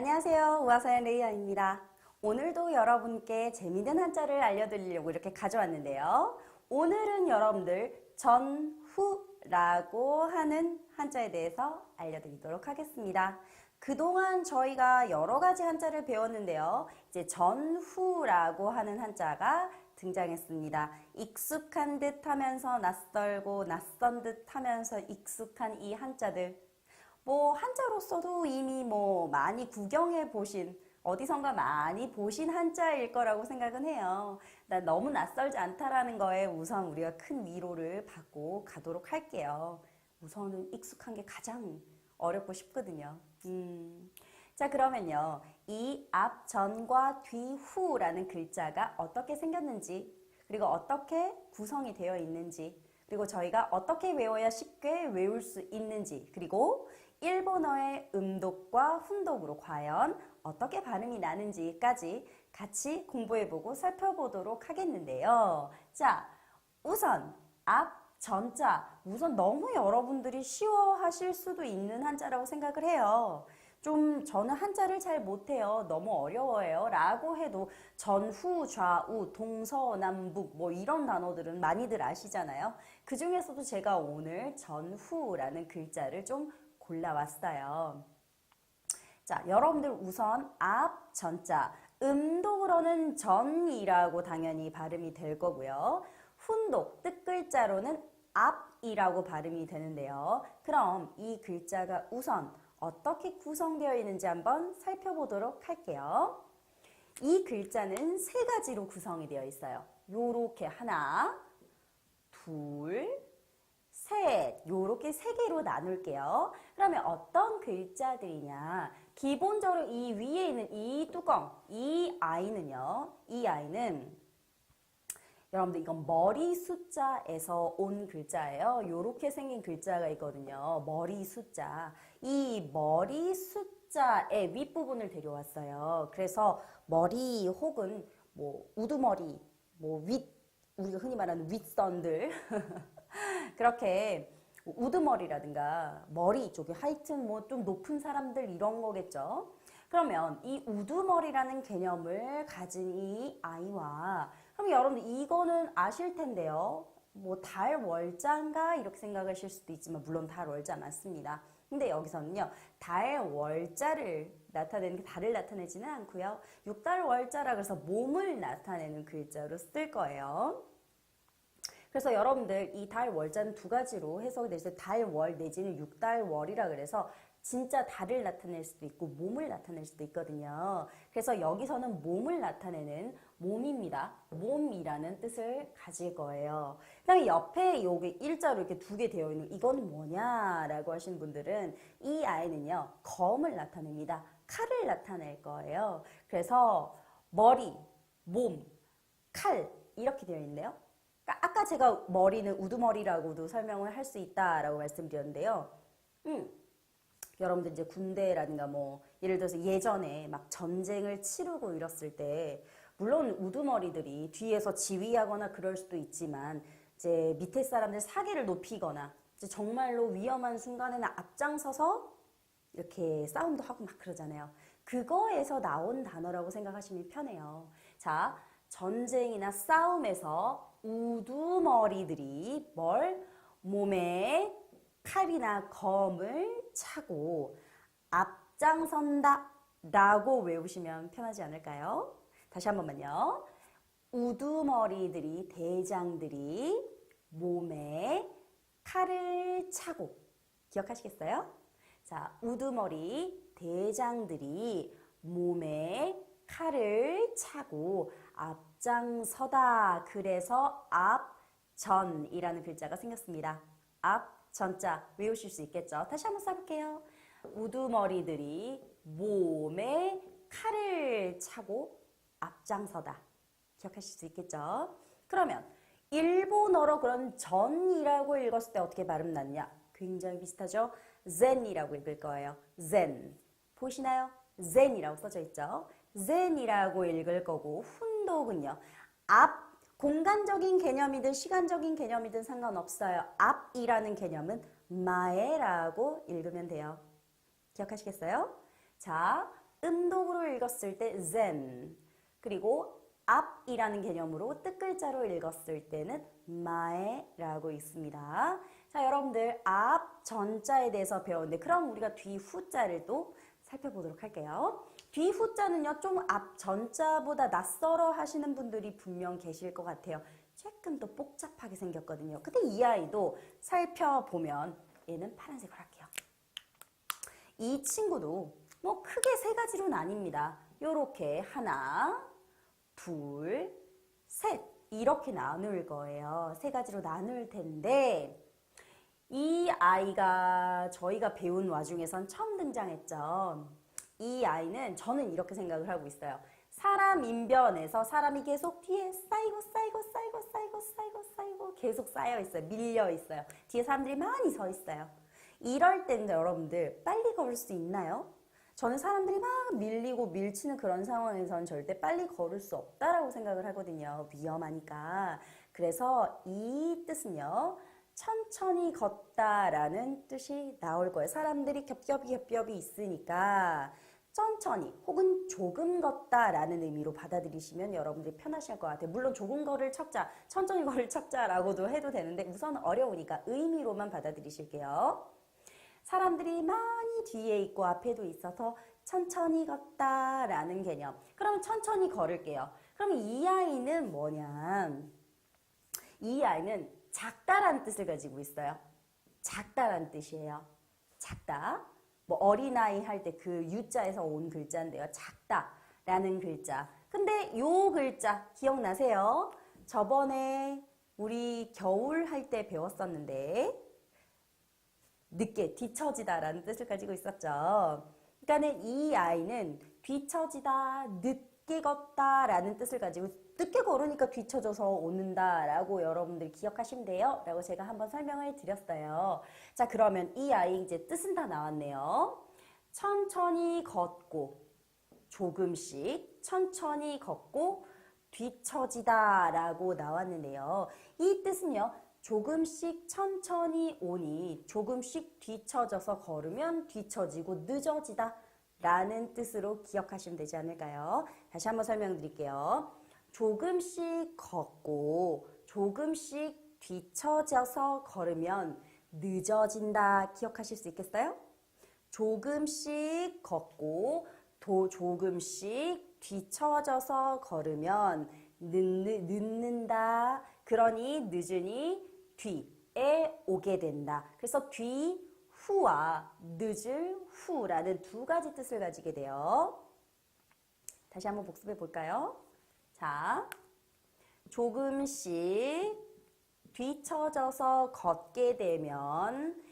안녕하세요. 우아사연 레이아입니다. 오늘도 여러분께 재미있는 한자를 알려드리려고 이렇게 가져왔는데요. 오늘은 여러분들 전후라고 하는 한자에 대해서 알려드리도록 하겠습니다. 그동안 저희가 여러 가지 한자를 배웠는데요. 이제 전후라고 하는 한자가 등장했습니다. 익숙한 듯 하면서 낯설고 낯선 듯 하면서 익숙한 이 한자들. 뭐 한자로서도 이미 뭐 많이 구경해 보신 어디선가 많이 보신 한자일 거라고 생각은 해요. 나 너무 낯설지 않다라는 거에 우선 우리가 큰 위로를 받고 가도록 할게요. 우선은 익숙한 게 가장 어렵고 싶거든요. 음. 자, 그러면요. 이 앞, 전과 뒤, 후라는 글자가 어떻게 생겼는지, 그리고 어떻게 구성이 되어 있는지, 그리고 저희가 어떻게 외워야 쉽게 외울 수 있는지, 그리고 일본어의 음독과 훈독으로 과연 어떻게 발음이 나는지까지 같이 공부해보고 살펴보도록 하겠는데요. 자, 우선 앞, 전자. 우선 너무 여러분들이 쉬워하실 수도 있는 한자라고 생각을 해요. 좀 저는 한자를 잘 못해요. 너무 어려워요. 라고 해도 전후, 좌우, 동서남북 뭐 이런 단어들은 많이들 아시잖아요. 그 중에서도 제가 오늘 전후라는 글자를 좀 골라왔어요. 자, 여러분들 우선 앞 전자 음독으로는 전이라고 당연히 발음이 될 거고요. 훈독 뜻글자로는 앞이라고 발음이 되는데요. 그럼 이 글자가 우선 어떻게 구성되어 있는지 한번 살펴보도록 할게요. 이 글자는 세 가지로 구성이 되어 있어요. 요렇게 하나, 둘, 셋. 요렇게 세 개로 나눌게요. 그러면 어떤 글자들이냐? 기본적으로 이 위에 있는 이 뚜껑, 이 아이는요. 이 아이는 여러분들 이건 머리 숫자에서 온 글자예요. 요렇게 생긴 글자가 있거든요. 머리 숫자. 이 머리 숫자의 윗부분을 데려왔어요. 그래서 머리 혹은 뭐 우두머리, 뭐 윗, 우리가 흔히 말하는 윗선들. 그렇게 우두머리라든가 머리 쪽에 하여튼 뭐 좀 높은 사람들 이런 거겠죠. 그러면 이 우두머리라는 개념을 가진 이 아이와 그럼 여러분들 이거는 아실 텐데요. 뭐 달 월자인가 이렇게 생각하실 수도 있지만 물론 달 월자 맞습니다. 근데 여기서는요. 달 월자를 나타내는 게 달을 나타내지는 않고요. 육달 월자라 그래서 몸을 나타내는 글자로 쓸 거예요. 그래서 여러분들 이 달 월자는 두 가지로 해석이 되서 달월 내지는 육달월이라 그래서 진짜 달을 나타낼 수도 있고 몸을 나타낼 수도 있거든요. 그래서 여기서는 몸을 나타내는 몸입니다. 몸이라는 뜻을 가질 거예요. 그다음에 옆에 요게 일자로 이렇게 두 개 되어 있는 이거는 뭐냐라고 하시는 분들은 이 아이는요 검을 나타냅니다. 칼을 나타낼 거예요. 그래서 머리, 몸, 칼 이렇게 되어 있네요. 아까 제가 머리는 우두머리라고도 설명을 할 수 있다라고 말씀드렸는데요. 음, 여러분들 이제 군대라든가 뭐 예를 들어서 예전에 막 전쟁을 치르고 이랬을 때 물론 우두머리들이 뒤에서 지휘하거나 그럴 수도 있지만 이제 밑에 사람들 사기를 높이거나 정말로 위험한 순간에는 앞장서서 이렇게 싸움도 하고 막 그러잖아요. 그거에서 나온 단어라고 생각하시면 편해요. 자, 전쟁이나 싸움에서 우두머리들이 뭘 몸에 칼이나 검을 차고 앞장선다 라고 외우시면 편하지 않을까요? 다시 한 번만요. 우두머리들이, 대장들이 몸에 칼을 차고 기억하시겠어요? 자, 우두머리, 대장들이 몸에 칼을 차고 앞 장서다. 그래서 앞전이라는 글자가 생겼습니다. 앞전자 외우실 수 있겠죠? 다시 한번 써볼게요. 우두머리들이 몸에 칼을 차고 앞장서다. 기억하실 수 있겠죠? 그러면 일본어로 그런 전이라고 읽었을 때 어떻게 발음 났냐? 굉장히 비슷하죠? zen이라고 읽을 거예요. zen. 보시나요? zen이라고 써져 있죠? zen이라고 읽을 거고 훈 독은요. 앞 공간적인 개념이든 시간적인 개념이든 상관없어요. 앞이라는 개념은 마에라고 읽으면 돼요. 기억하시겠어요? 자, 음독으로 읽었을 때 zen. 그리고 앞이라는 개념으로 뜻글자로 읽었을 때는 마에라고 있습니다. 자, 여러분들 앞 전자에 대해서 배웠는데 그럼 우리가 뒤 후자를 또 살펴보도록 할게요. 뒤 후자는요, 좀 앞 전자보다 낯설어 하시는 분들이 분명 계실 것 같아요. 조금 더 복잡하게 생겼거든요. 근데 이 아이도 살펴보면 얘는 파란색으로 할게요. 이 친구도 뭐 크게 세 가지로 나뉩니다. 요렇게 하나, 둘, 셋 이렇게 나눌 거예요. 세 가지로 나눌 텐데 이 아이가 저희가 배운 와중에선 처음 등장했죠. 이 아이는 저는 이렇게 생각을 하고 있어요. 사람 인변에서 사람이 계속 뒤에 쌓이고 쌓이고 쌓이고 쌓이고 쌓이고 쌓이고 계속 쌓여 있어요. 밀려 있어요. 뒤에 사람들이 많이 서 있어요. 이럴 때는 여러분들 빨리 걸을 수 있나요? 저는 사람들이 막 밀리고 밀치는 그런 상황에선 절대 빨리 걸을 수 없다라고 생각을 하거든요. 위험하니까. 그래서 이 뜻은요. 천천히 걷다라는 뜻이 나올 거예요. 사람들이 겹겹이 겹겹이 있으니까 천천히 혹은 조금 걷다라는 의미로 받아들이시면 여러분들이 편하실 것 같아요. 물론 조금 걸을 척자, 천천히 걸을 척자라고도 해도 되는데 우선 어려우니까 의미로만 받아들이실게요. 사람들이 많이 뒤에 있고 앞에도 있어서 천천히 걷다라는 개념. 그럼 천천히 걸을게요. 그럼 이 아이는 뭐냐? 이 아이는 작다라는 뜻을 가지고 있어요. 작다라는 뜻이에요. 작다. 뭐 어린아이 할 때그 유자에서 온 글자인데요. 작다라는 글자. 근데 요 글자 기억나세요? 저번에 우리 겨울 할 때 배웠었는데 늦게 뒤처지다라는 뜻을 가지고 있었죠. 그러니까는 이 아이는 뒤처지다, 늦 게 걷다라는 뜻을 가지고 늦게 걸으니까 뒤처져서 오는다라고 여러분들이 기억하시면 돼요. 라고 제가 한번 설명을 드렸어요. 자, 그러면 이 아이 이제 뜻은 다 나왔네요. 천천히 걷고 조금씩 천천히 걷고 뒤처지다 라고 나왔는데요. 이 뜻은요. 조금씩 천천히 오니 조금씩 뒤처져서 걸으면 뒤처지고 늦어지다 라는 뜻으로 기억하시면 되지 않을까요? 다시 한번 설명드릴게요. 조금씩 걷고 조금씩 뒤처져서 걸으면 늦어진다 기억하실 수 있겠어요? 조금씩 걷고 도 조금씩 뒤처져서 걸으면 늦는, 늦는다. 그러니 늦으니 뒤에 오게 된다. 그래서 뒤 후와 늦을 후라는 두 가지 뜻을 가지게 돼요. 다시 한번 복습해 볼까요? 자, 조금씩 뒤처져서 걷게 되면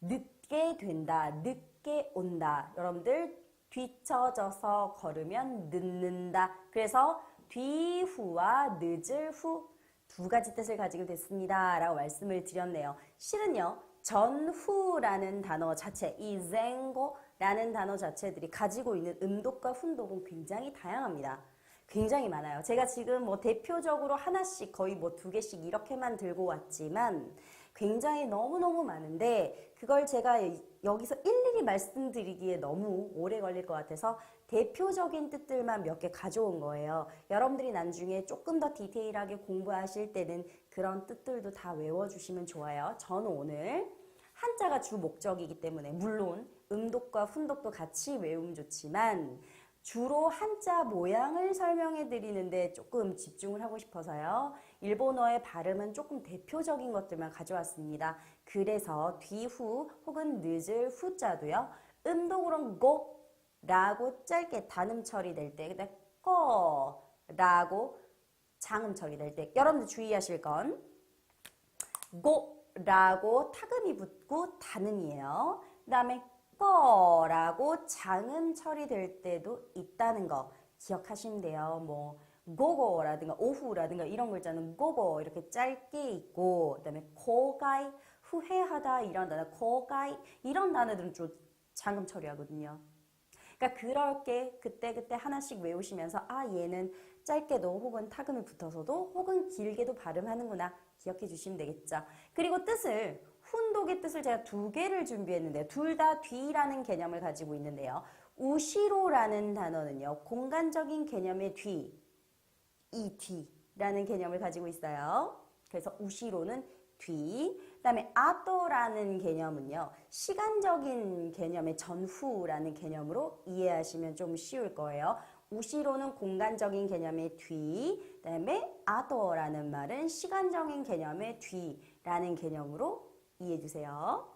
늦게 된다, 늦게 온다. 여러분들 뒤처져서 걸으면 늦는다. 그래서 뒤후와 늦을 후 두 가지 뜻을 가지게 됐습니다. 라고 말씀을 드렸네요. 실은요, 전후라는 단어 자체, 이 쟁고라는 단어 자체들이 가지고 있는 음독과 훈독은 굉장히 다양합니다. 굉장히 많아요. 제가 지금 뭐 대표적으로 하나씩 거의 뭐 두 개씩 이렇게만 들고 왔지만 굉장히 너무너무 많은데 그걸 제가 여기서 일일이 말씀드리기에 너무 오래 걸릴 것 같아서 대표적인 뜻들만 몇 개 가져온 거예요. 여러분들이 나중에 조금 더 디테일하게 공부하실 때는 그런 뜻들도 다 외워주시면 좋아요. 저는 오늘 한자가 주 목적이기 때문에 물론 음독과 훈독도 같이 외우면 좋지만 주로 한자 모양을 설명해 드리는데 조금 집중을 하고 싶어서요. 일본어의 발음은 조금 대표적인 것들만 가져왔습니다. 그래서 뒤후 혹은 늦을 후자도요. 음독으로는 고 라고 짧게 단음 처리될 때 근데 꺼 라고 장음 처리될 때 여러분들 주의하실 건 고 라고 타금이 붙고 단음이에요. 그 다음에 꺼라고 장음 처리될 때도 있다는 거 기억하시면 돼요. 뭐 고고라든가 오후라든가 이런 글자는 고고 이렇게 짧게 있고 그 다음에 고가이 후회하다 이런 단어 고가이 이런 단어들은 좀 장음 처리하거든요. 그러니까 그렇게 그때그때 하나씩 외우시면서 아 얘는 짧게도 혹은 타금이 붙어서도 혹은 길게도 발음하는구나 기억해 주시면 되겠죠. 그리고 뜻을 훈독의 뜻을 제가 두 개를 준비했는데 둘 다 뒤라는 개념을 가지고 있는데요. 우시로라는 단어는요, 공간적인 개념의 뒤, 이 뒤라는 개념을 가지고 있어요. 그래서 우시로는 뒤, 그 다음에 아또라는 개념은요, 시간적인 개념의 전후라는 개념으로 이해하시면 좀 쉬울 거예요. 우시로는 공간적인 개념의 뒤, 그다음에 아또라는 말은 시간적인 개념의 뒤라는 개념으로 이해해 주세요.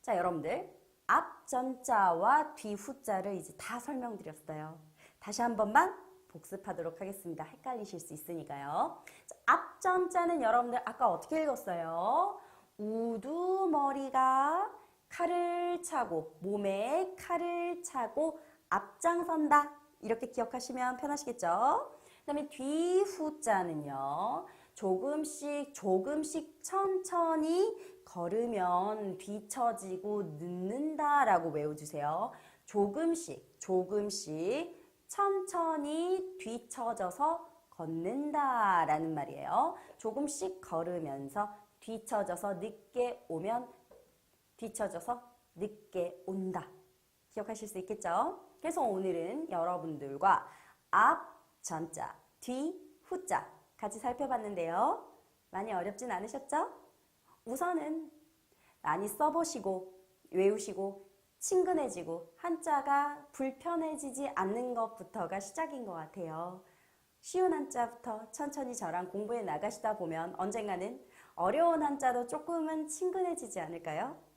자, 여러분들 앞 전자와 뒤 후자를 이제 다 설명드렸어요. 다시 한 번만 복습하도록 하겠습니다. 헷갈리실 수 있으니까요. 자, 앞 전자는 여러분들 아까 어떻게 읽었어요? 우두머리가 칼을 차고 몸에 칼을 차고 앞장선다. 이렇게 기억하시면 편하시겠죠? 그 다음에 뒤후자는요. 조금씩 조금씩 천천히 걸으면 뒤처지고 늦는다라고 외워주세요. 조금씩 조금씩 천천히 뒤처져서 걷는다라는 말이에요. 조금씩 걸으면서 뒤처져서 늦게 오면 뒤처져서 늦게 온다. 기억하실 수 있겠죠? 그래서 오늘은 여러분들과 앞 전자, 뒤 후자 같이 살펴봤는데요. 많이 어렵진 않으셨죠? 우선은 많이 써보시고 외우시고 친근해지고 한자가 불편해지지 않는 것부터가 시작인 것 같아요. 쉬운 한자부터 천천히 저랑 공부해 나가시다 보면 언젠가는 어려운 한자도 조금은 친근해지지 않을까요?